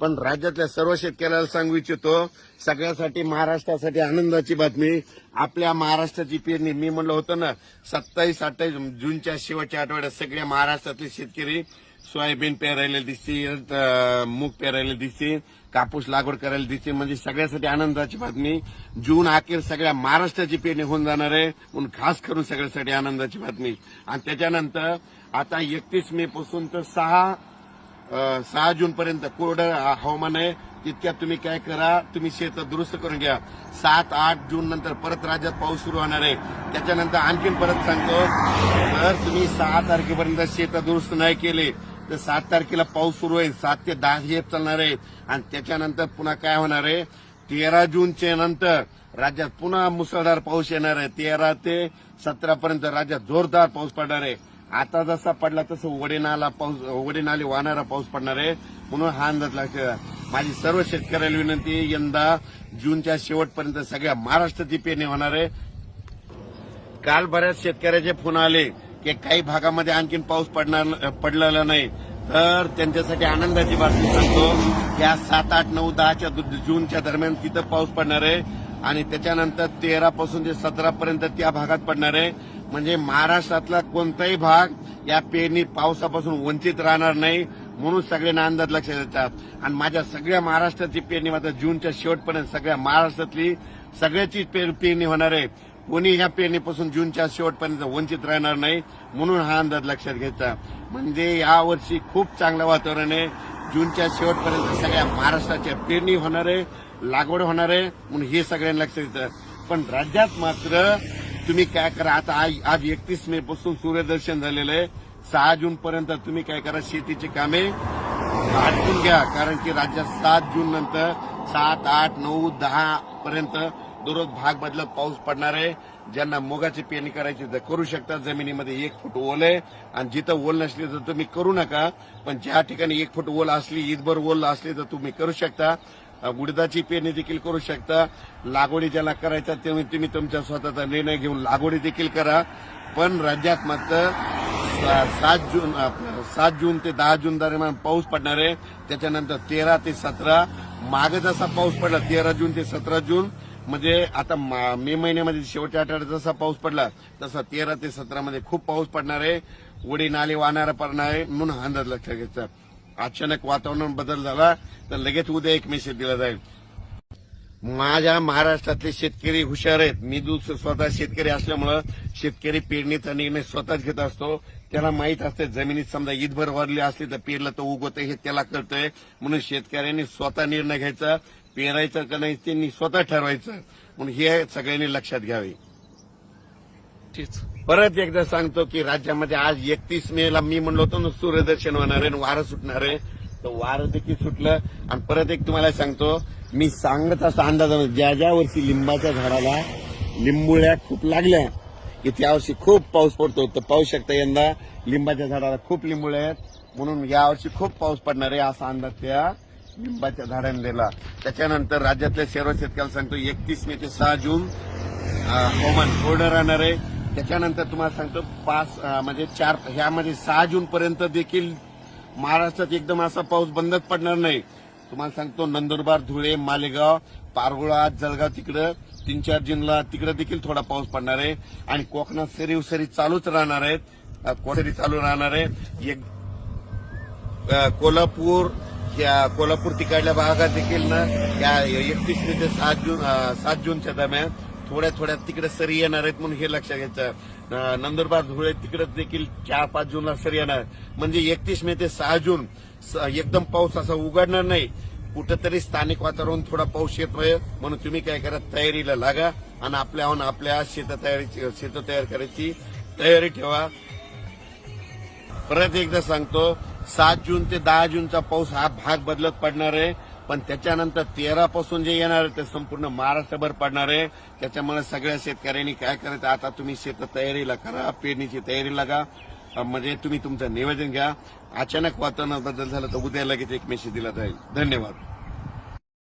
पण राज्यातल्या सर्व शेतकऱ्याला सांगू इच्छितो सगळ्यासाठी महाराष्ट्रासाठी आनंदाची बातमी. आपल्या महाराष्ट्राची पेरणी मी म्हणलं होतं ना सत्तावीस अठ्ठावीस जूनच्या शेवटच्या आठवड्यात सगळ्या महाराष्ट्रातले शेतकरी सोयाबीन पेरायला दिसतील मूग पेरायला दिसतील. कापूस लागवड करायला दिसते. म्हणजे सगळ्यासाठी आनंदाची बातमी. जून अखेर सगळ्या महाराष्ट्राची पेरणी होऊन जाणार आहे. म्हणून खास करून सगळ्यासाठी आनंदाची बातमी. आणि त्याच्यानंतर आता एकतीस मे पासून तर सहा सहा जून पर्यंत कोरडं हवामान आहे. तितक्यात तुम्ही काय करा तुम्ही शेत दुरुस्त करून घ्या. सात आठ जून नंतर परत राज्यात पाऊस सुरू होणार आहे. त्याच्यानंतर आणखीन परत सांगतो जर तुम्ही सहा तारखेपर्यंत शेत दुरुस्त नाही केले तर सात तारखेला पाऊस सुरू आहे. सात ते दहा हे चालणार आहे. आणि त्याच्यानंतर पुन्हा काय होणार आहे? तेरा जूनच्या नंतर राज्यात पुन्हा मुसळधार पाऊस येणार आहे. तेरा ते सतरा पर्यंत राज्यात जोरदार पाऊस पडणार आहे. आता जसा पडला तसं वडेनाला पाऊस वडेनाले वाहणारा पाऊस पडणार आहे. म्हणून हा अंदाज लागतो माझी सर्व शेतकऱ्याला विनंती यंदा जूनच्या शेवटपर्यंत सगळ्या महाराष्ट्राची पेरणी होणार आहे. काल बऱ्याच शेतकऱ्याचे फोन आले. की काही भागामध्ये आणखीन पाऊस पडणार पडलेला नाही. तर त्यांच्यासाठी आनंदाची बातमी सांगतो या सात आठ नऊ दहाच्या दु- जूनच्या दरम्यान तिथं पाऊस पडणार आहे. आणि त्याच्यानंतर तेरा पासून ते सतरा पर्यंत त्या भागात पडणार आहे. म्हणजे महाराष्ट्रातला कोणताही भाग या पेरणी पावसापासून वंचित राहणार नाही म्हणून सगळ्यांना अंदाज लक्षात येतात आणि माझ्या सगळ्या महाराष्ट्राची पेरणी मात्र जूनच्या शेवटपर्यंत सगळ्या महाराष्ट्रातली सगळ्याची पेरणी होणार आहे. कोणी ह्या पेरणीपासून जूनच्या शेवटपर्यंत वंचित राहणार नाही म्हणून हा अंदाज लक्षात घ्यायचा म्हणजे यावर्षी खूप चांगलं वातावरण आहे. जूनच्या शेवटपर्यंत सगळ्या महाराष्ट्राच्या पेरणी होणार आहे लागवड होणार आहे म्हणून हे सगळ्यांना लक्षात येतं. पण राज्यात मात्र तुम्ही काय करा आता आज- आज एकतीस मे पासून सूर्यदर्शन झालेलं आहे. सहा जून पर्यंत तुम्ही काय करा शेतीची कामे आटपून घ्या कारण की राज्यात सात जून नंतर सात आठ नऊ दहा पर्यंत दररोज भाग बदलत पाऊस पडणार आहे. ज्यांना मुगाची पेरणी करायची तर करू शकता जमिनीमध्ये एक फूट ओल आहे. आणि जिथं ओल नसली तर तुम्ही करू नका. पण ज्या ठिकाणी एक फूट ओल असली ईदभर ओल असली तर तुम्ही करू शकता. उडदाची पेरणी देखील करू शकता. लागवडी ज्याला करायचा तेव्हा तुम्ही तुमच्या स्वतःचा निर्णय घेऊन लागवडी देखील करा. पण राज्यात मात्र सा- सात जून सात जून ते दहा जून दरम्यान पाऊस पडणार आहे. त्याच्यानंतर तेरा ते सतरा. मागे जसा पाऊस पडला तेरा जून ते सतरा जून. म्हणजे आता मे महिन्यामध्ये शेवटच्या आठवड्यात जसा पाऊस पडला तसा तेरा ते सतरा मध्ये खूप पाऊस पडणार आहे. उडी नाले वाहणारा पडणार आहे. म्हणून हा अंदाज लक्षात घ्यायचा. अचानक वातावरण बदल झाला तर लगेच उद्या एक मेसेज दिला जाईल. माझ्या महाराष्ट्रातले शेतकरी हुशार आहेत. मी दुस स्वतः शेतकरी असल्यामुळं शेतकरी पेरणीचा निर्णय स्वतःच घेत असतो. त्याला माहीत असते जमिनीत समजा ईदभर वरली असली तर पेरलं तर उगवतं हे त्याला कळतंय. म्हणून शेतकऱ्यांनी स्वतः निर्णय घ्यायचा. पेरायचं का नाही त्यांनी स्वतः ठरवायचं. म्हणून हे सगळ्यांनी लक्षात घ्यावे. परत एकदा सांगतो की राज्यामध्ये आज एकतीस मे ला मी म्हणलो होतो ना सूर्यदर्शन होणार आहे आणि वारं सुटणार आहे. तर वारं देखील सुटलं. आणि परत एक तुम्हाला सांगतो मी सांगत असतो अंदाजामध्ये ज्या ज्या वर्षी लिंबाच्या झाडाला लिंबुळ्या खूप लागल्या की त्या वर्षी खूप पाऊस पडतो. तर पाहू शकता यंदा लिंबाच्या झाडाला खूप लिंबुळ्या आहेत. म्हणून यावर्षी खूप पाऊस पडणार आहे असा अंदाज त्या लिंबाच्या झाडाने दिला. त्याच्यानंतर राज्यातल्या सर्व शेतकऱ्याला सांगतो एकतीस मे ते सहा जून हवामान कोरडं राहणार आहे. त्याच्यानंतर तुम्हाला सांगतो पाच म्हणजे चार ह्यामध्ये सहा जून पर्यंत देखील महाराष्ट्रात एकदम असा पाऊस बंदच पडणार नाही. तुम्हाला सांगतो नंदुरबार धुळे मालेगाव पारगोळा जळगाव तिकडं तीन चार जूनला तिकडे देखील थोडा पाऊस पडणार आहे. आणि कोकणात सरी उसरी चालूच राहणार आहेत. कोसरी चालू राहणार आहे. एक कोल्हापूर या कोल्हापूर तिकडल्या भागात देखील ना या एकतीस ते सात जून सात जूनच्या दरम्यान थोड्या थोड्या तिकडे सरी येणार आहेत म्हणून हे लक्षात घ्यायचं. नंदुरबार धुळे तिकडे देखील चार पाच जूनला सरी येणार. म्हणजे एकतीस मे ते सहा जून स- एकदम पाऊस असा उघडणार नाही. कुठंतरी स्थानिक वातावरण थोडा पाऊस येतोय म्हणून तुम्ही काय करा तयारीला लागा आणि आपल्याहून आपल्या शेत तयारीची शेत तयार करायची तयारी ठेवा. परत एकदा सांगतो सात जून ते दहा जूनचा पाऊस हा भाग बदलत पडणार आहे. पण त्याच्यानंतर तेरा पासून जे येणार आहे ते संपूर्ण महाराष्ट्रभर पडणार आहे. त्याच्यामुळे सगळ्या शेतकऱ्यांनी काय करायचं? आता तुम्ही शेत तयारीला करा पेरणीची तयारी लागा. म्हणजे तुम्ही तुमचं निवेदन घ्या. अचानक वातावरण बदल झालं तर उद्या लगेच एक मेसेज दिला जाईल. धन्यवाद.